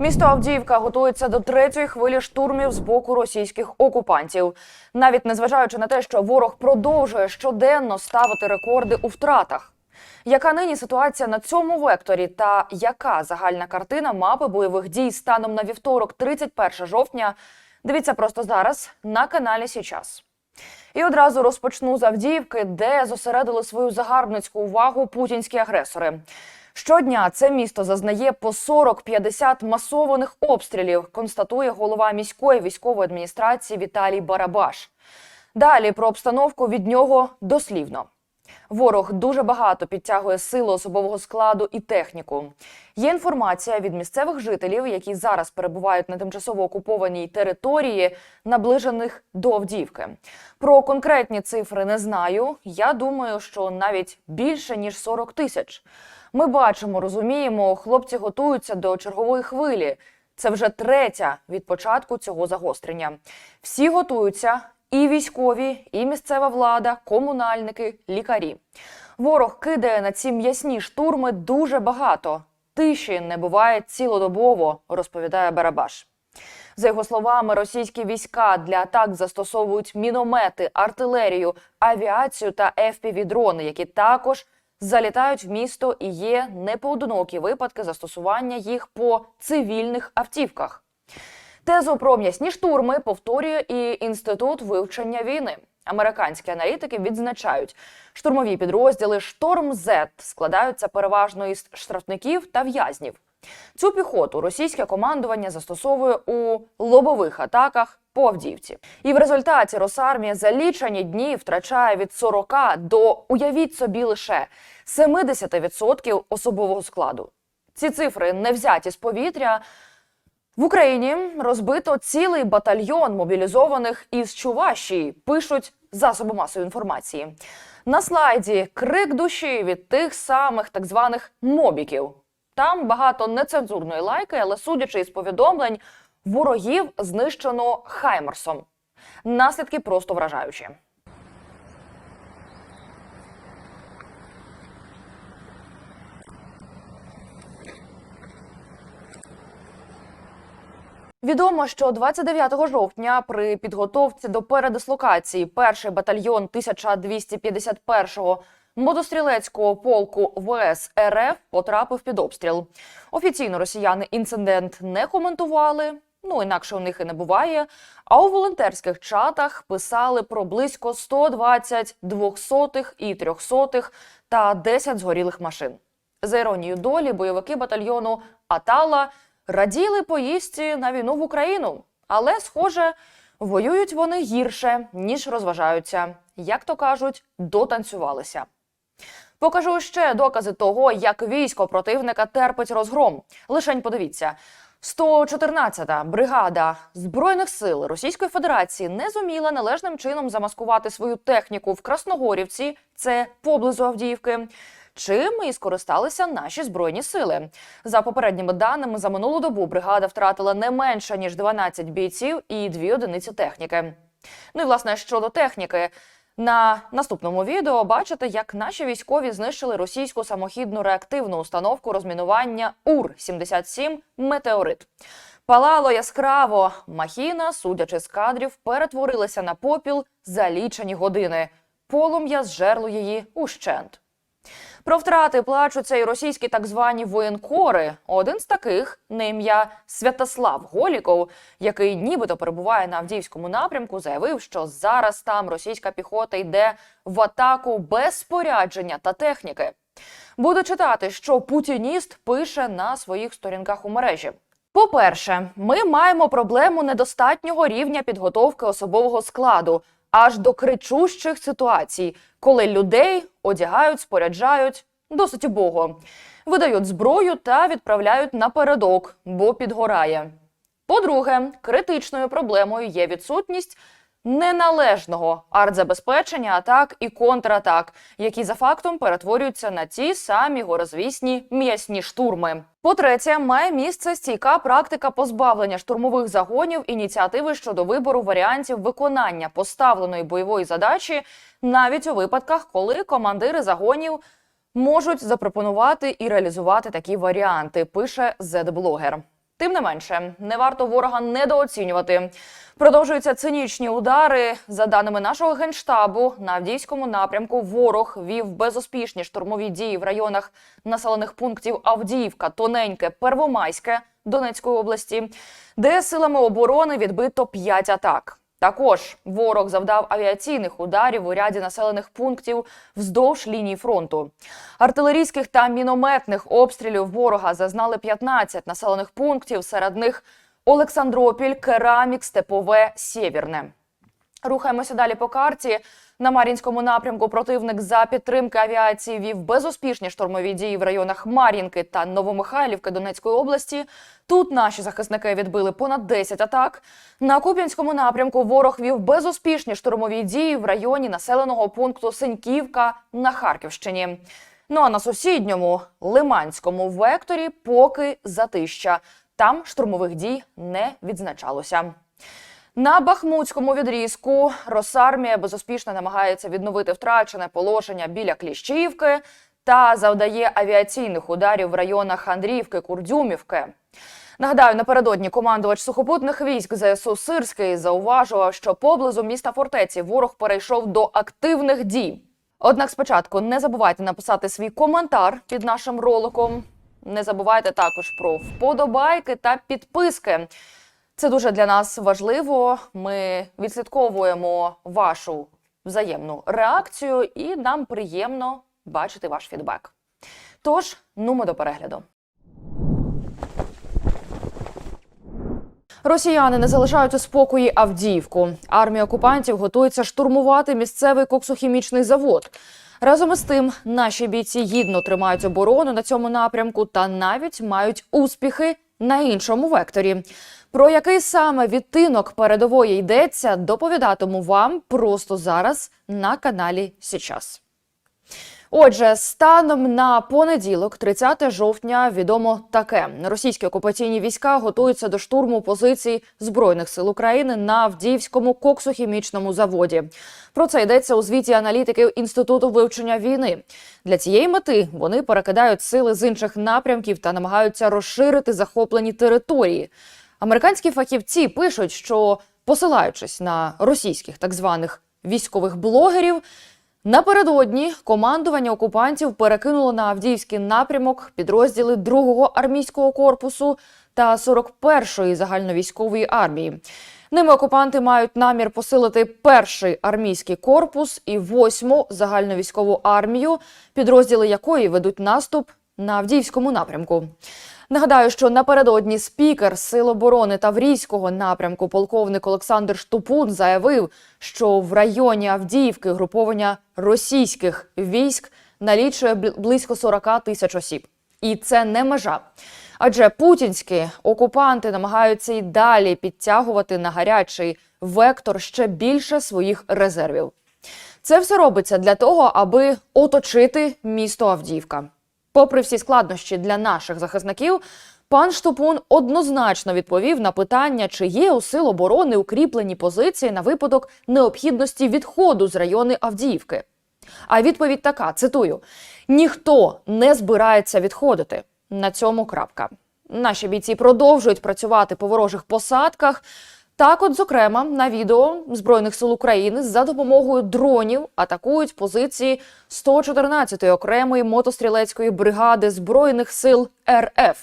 Місто Авдіївка готується до третьої хвилі штурмів з боку російських окупантів, навіть незважаючи на те, що ворог продовжує щоденно ставити рекорди у втратах. Яка нині ситуація на цьому векторі та яка загальна картина мапи бойових дій станом на вівторок, 31 жовтня? Дивіться просто зараз на каналі Січас. І одразу розпочну з Авдіївки, де зосередили свою загарбницьку увагу путінські агресори. Щодня це місто зазнає по 40-50 масованих обстрілів, констатує голова міської військової адміністрації Віталій Барабаш. Далі про обстановку від нього дослівно. Ворог дуже багато підтягує силу особового складу і техніку. Є інформація від місцевих жителів, які зараз перебувають на тимчасово окупованій території, наближених до Авдіївки. Про конкретні цифри не знаю. Я думаю, що навіть більше ніж 40 тисяч. Ми бачимо, розуміємо, хлопці готуються до чергової хвилі. Це вже третя від початку цього загострення. Всі готуються. І військові, і місцева влада, комунальники, лікарі. Ворог кидає на ці м'ясні штурми дуже багато. Тиші не буває цілодобово, розповідає Барабаш. За його словами, російські війська для атак застосовують міномети, артилерію, авіацію та FPV-дрони, які також залітають в місто і є непоодинокі випадки застосування їх по цивільних автівках. Тезу про м'ясні штурми повторює і інститут вивчення війни. Американські аналітики відзначають, штурмові підрозділи Шторм Z складаються переважно із штрафників та в'язнів. Цю піхоту російське командування застосовує у лобових атаках по Авдіївці. І в результаті Росармія за лічені дні втрачає від 40 до уявіть собі лише 70% особового складу. Ці цифри не взяті з повітря. В Україні розбито цілий батальйон мобілізованих із Чувашії, пишуть засоби масової інформації. На слайді крик душі від тих самих так званих мобіків. Там багато нецензурної лайки, але судячи із повідомлень, ворогів знищено Хаймерсом. Наслідки просто вражаючі. Відомо, що 29 жовтня при підготовці до передислокації перший батальйон 1251-го мотострілецького полку ВС РФ потрапив під обстріл. Офіційно росіяни інцидент не коментували. Ну інакше у них і не буває. А у волонтерських чатах писали про близько 120 двохсотих і трьохсотих та 10 згорілих машин. За іронією долі, бойовики батальйону Атала раділи поїздці на війну в Україну, але, схоже, воюють вони гірше, ніж розважаються. Як то кажуть, дотанцювалися. Покажу ще докази того, як військо противника терпить розгром. Лишень подивіться. 114-та бригада збройних сил Російської Федерації не зуміла належним чином замаскувати свою техніку в Красногорівці, це поблизу Авдіївки. Чим і скористалися наші збройні сили. За попередніми даними, за минулу добу бригада втратила не менше ніж 12 бійців і дві одиниці техніки. Ну і власне щодо техніки. На наступному відео бачите, як наші військові знищили російську самохідну реактивну установку розмінування УР-77 Метеорит. Палало яскраво. Махіна, судячи з кадрів, перетворилася на попіл за лічені години. Полум'я зжерло її ущент. Про втрати плачуться і російські так звані воєнкори. Один з таких на ім'я Святослав Голіков, який нібито перебуває на Авдіївському напрямку, заявив, що зараз там російська піхота йде в атаку без спорядження та техніки. Буду читати, що путініст пише на своїх сторінках у мережі. По-перше, ми маємо проблему недостатнього рівня підготовки особового складу аж до кричущих ситуацій, коли людей одягають, споряджають досить убого, видають зброю та відправляють напередок, бо підгорає. По-друге, критичною проблемою є відсутність неналежного артзабезпечення атак і контратак, які за фактом перетворюються на ті самі горозвісні м'ясні штурми. По-третє, має місце стійка практика позбавлення штурмових загонів ініціативи щодо вибору варіантів виконання поставленої бойової задачі, навіть у випадках, коли командири загонів можуть запропонувати і реалізувати такі варіанти. Пише Z-блогер. Тим не менше, не варто ворога недооцінювати. Продовжуються цинічні удари. За даними нашого генштабу, на Авдійському напрямку ворог вів безуспішні штурмові дії в районах населених пунктів Авдіївка, Тоненьке, Первомайське Донецької області, де силами оборони відбито 5 атак. Також ворог завдав авіаційних ударів у ряді населених пунктів вздовж лінії фронту. Артилерійських та мінометних обстрілів ворога зазнали 15 населених пунктів. Серед них Олександропіль, Керамік, Степове, Сєвєрне. Рухаємося далі по карті. На Мар'їнському напрямку противник за підтримки авіації вів безуспішні штурмові дії в районах Мар'їнки та Новомихайлівки Донецької області. Тут наші захисники відбили понад 10 атак. На Куп'янському напрямку ворог вів безуспішні штурмові дії в районі населеного пункту Синьківка на Харківщині. Ну а на сусідньому Лиманському векторі поки затища. Там штурмових дій не відзначалося. На Бахмутському відрізку Росармія безуспішно намагається відновити втрачене положення біля Кліщівки та завдає авіаційних ударів в районах Андріївки, Курдюмівки. Нагадаю, напередодні командувач сухопутних військ ЗСУ Сирський зауважував, що поблизу міста фортеці ворог перейшов до активних дій. Однак спочатку не забувайте написати свій коментар під нашим роликом. Не забувайте також про вподобайки та підписки. Це дуже для нас важливо. Ми відслідковуємо вашу взаємну реакцію, і нам приємно бачити ваш фідбек. Тож, нумо до перегляду. Росіяни не залишають у спокої Авдіївку. Армія окупантів готується штурмувати місцевий коксохімічний завод. Разом із тим, наші бійці гідно тримають оборону на цьому напрямку та навіть мають успіхи на іншому векторі. Про який саме відтинок передової йдеться, доповідатиму вам просто зараз на каналі Січас. Отже, станом на понеділок, 30 жовтня, відомо таке: російські окупаційні війська готуються до штурму позицій збройних сил України на Авдіївському коксохімічному заводі. Про це йдеться у звіті аналітиків інституту вивчення війни. Для цієї мети вони перекидають сили з інших напрямків та намагаються розширити захоплені території. Американські фахівці пишуть, що посилаючись на російських так званих військових блогерів. Напередодні командування окупантів перекинуло на Авдіївський напрямок підрозділи 2-го армійського корпусу та 41-ї загальновійськової армії. Ними окупанти мають намір посилити перший армійський корпус і 8-му загальновійськову армію, підрозділи якої ведуть наступ на Авдіївському напрямку. Нагадаю, що напередодні спікер Сил оборони Таврійського напрямку полковник Олександр Штупун заявив, що в районі Авдіївки груповання російських військ налічує бл- близько 40 тисяч осіб. І це не межа. Адже путінські окупанти намагаються й далі підтягувати на гарячий вектор ще більше своїх резервів. Це все робиться для того, аби оточити місто Авдіївка. Попри всі складнощі для наших захисників, пан Штопун однозначно відповів на питання, чи є у сил оборони укріплені позиції на випадок необхідності відходу з району Авдіївки. А відповідь така: цитую: ніхто не збирається відходити. На цьому крапка. Наші бійці продовжують працювати по ворожих посадках. Так, от, зокрема, на відео Збройних сил України за допомогою дронів атакують позиції 114-ї окремої мотострілецької бригади Збройних сил РФ.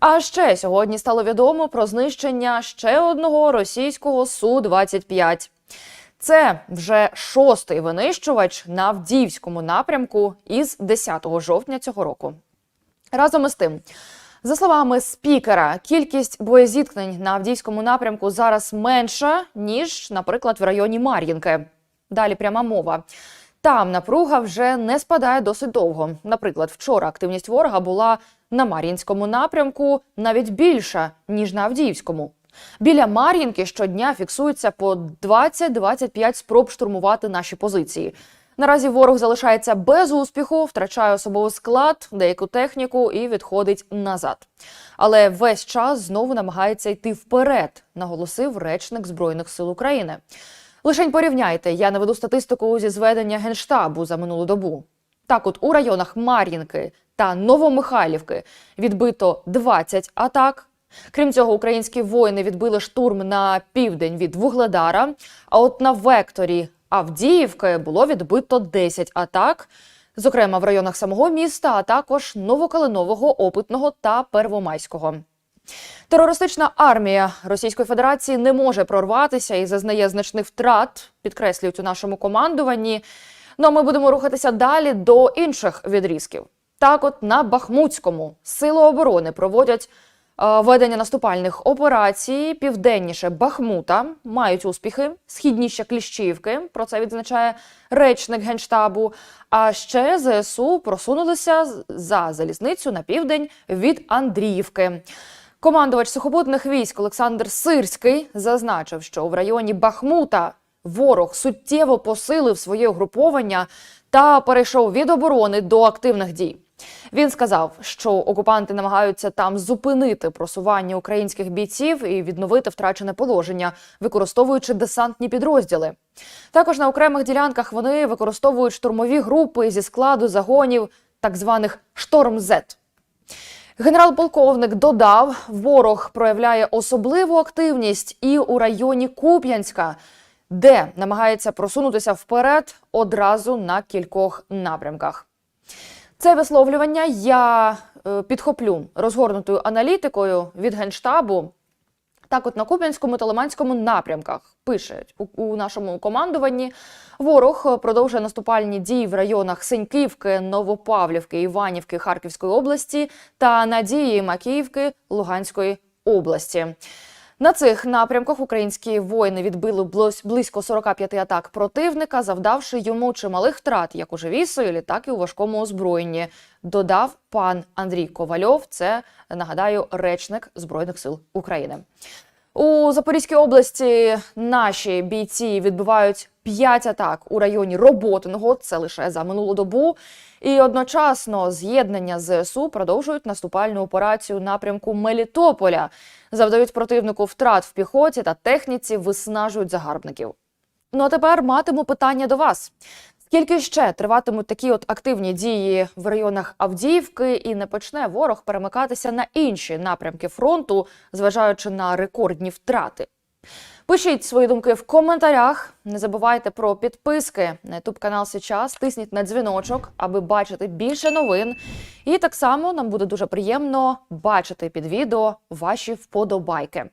А ще сьогодні стало відомо про знищення ще одного російського Су-25. Це вже шостий винищувач на Авдіївському напрямку із 10 жовтня цього року. Разом із тим, за словами спікера, кількість боєзіткнень на Авдіївському напрямку зараз менша, ніж, наприклад, в районі Мар'їнки. Далі пряма мова. Там напруга вже не спадає досить довго. Наприклад, вчора активність ворога була на Мар'їнському напрямку навіть більша, ніж на Авдіївському. Біля Мар'їнки щодня фіксується по 20-25 спроб штурмувати наші позиції. Наразі ворог залишається без успіху, втрачає особовий склад, деяку техніку і відходить назад. Але весь час знову намагається йти вперед, наголосив речник Збройних сил України. Лишень порівняйте, я наведу статистику зі зведення генштабу за минулу добу. Так, от у районах Мар'їнки та Новомихайлівки відбито 20 атак, Крім цього, українські воїни відбили штурм на південь від Вугледара. А от на векторі Авдіївки було відбито 10 атак, зокрема в районах самого міста, а також Новокалинового, Опитного та Первомайського. Терористична армія Російської Федерації не може прорватися і зазнає значних втрат, підкреслюють у нашому командуванні. Ну а ми будемо рухатися далі до інших відрізків. Так, от на Бахмутському сили оборони проводять ведення наступальних операцій південніше Бахмута, мають успіхи, східніше Кліщівки. Про це відзначає речник генштабу. А ще ЗСУ просунулися за залізницю на південь від Андріївки. Командувач сухопутних військ Олександр Сирський зазначив, що в районі Бахмута ворог суттєво посилив своє угруповання та перейшов від оборони до активних дій. Він сказав, що окупанти намагаються там зупинити просування українських бійців і відновити втрачене положення, використовуючи десантні підрозділи. Також на окремих ділянках вони використовують штурмові групи зі складу загонів так званих шторм Зет. Генерал-полковник додав, ворог проявляє особливу активність і у районі Куп'янська, де намагається просунутися вперед одразу на кількох напрямках. Це висловлювання я е, підхоплю розгорнутою аналітикою від генштабу. Так, от на Куп'янському та Лиманському напрямках пишуть у, у нашому командуванні. Ворог е, продовжує наступальні дії в районах Синьківки, Новопавлівки, Іванівки Харківської області та Надії Макіївки Луганської області. На цих напрямках українські воїни відбили близь- близько 45 атак противника, завдавши йому чималих втрат як у живій силі, так і у важкому озброєнні. Додав пан Андрій Ковальов. Це нагадаю речник збройних сил України. У Запорізькій області наші бійці відбивають 5 атак у районі Роботиного. Це лише за минулу добу. І одночасно з'єднання ЗСУ продовжують наступальну операцію напрямку Мелітополя, завдають противнику втрат в піхоті та техніці, виснажують загарбників. Ну а тепер матиму питання до вас. Скільки ще триватимуть такі от активні дії в районах Авдіївки, і не почне ворог перемикатися на інші напрямки фронту, зважаючи на рекордні втрати? Пишіть свої думки в коментарях. Не забувайте про підписки на YouTube канал Сейчас. Тисніть на дзвіночок, аби бачити більше новин. І так само нам буде дуже приємно бачити під відео ваші вподобайки.